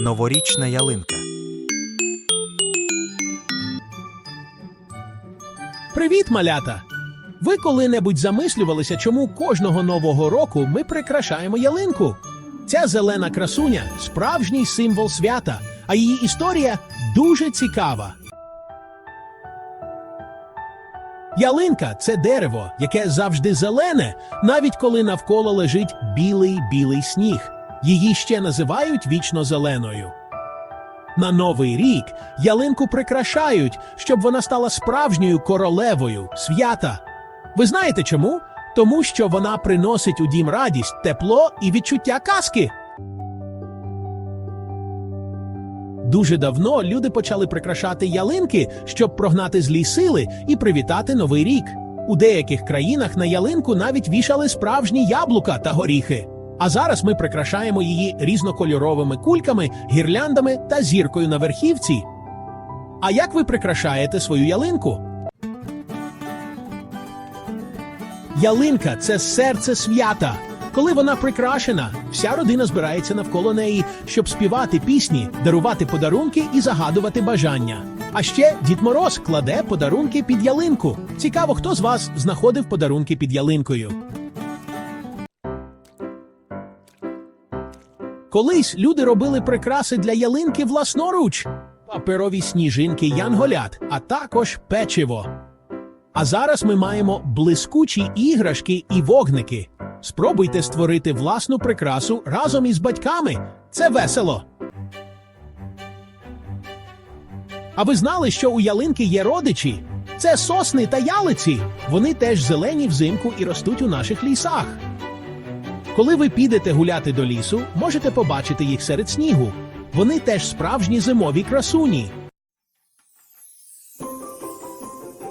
Новорічна ялинка. Привіт, малята! Ви коли-небудь замислювалися, чому кожного нового року ми прикрашаємо ялинку? Ця зелена красуня справжній символ свята, а її історія дуже цікава. Ялинка це дерево, яке завжди зелене, навіть коли навколо лежить білий білий сніг. Її ще називають вічно зеленою. На новий рік ялинку прикрашають, щоб вона стала справжньою королевою свята. Ви знаєте чому? Тому що вона приносить у дім радість, тепло і відчуття казки. Дуже давно люди почали прикрашати ялинки, щоб прогнати злі сили і привітати новий рік. У деяких країнах на ялинку навіть вішали справжні яблука та горіхи. А зараз ми прикрашаємо її різнокольоровими кульками, гірляндами та зіркою на верхівці. А як ви прикрашаєте свою ялинку? Ялинка це серце свята. Коли вона прикрашена, вся родина збирається навколо неї, щоб співати пісні, дарувати подарунки і загадувати бажання. А ще Дід Мороз кладе подарунки під ялинку. Цікаво, хто з вас знаходив подарунки під ялинкою. Колись люди робили прикраси для ялинки власноруч, паперові сніжинки янголят, а також печиво. А зараз ми маємо блискучі іграшки і вогники. Спробуйте створити власну прикрасу разом із батьками. Це весело. А ви знали, що у ялинки є родичі? Це сосни та ялиці. Вони теж зелені взимку і ростуть у наших лісах. Коли ви підете гуляти до лісу, можете побачити їх серед снігу. Вони теж справжні зимові красуні.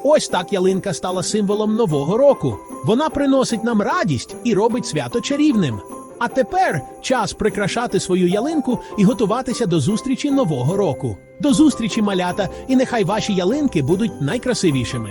Ось так ялинка стала символом нового року. Вона приносить нам радість і робить свято чарівним. А тепер час прикрашати свою ялинку і готуватися до зустрічі нового року. До зустрічі, малята, і нехай ваші ялинки будуть найкрасивішими.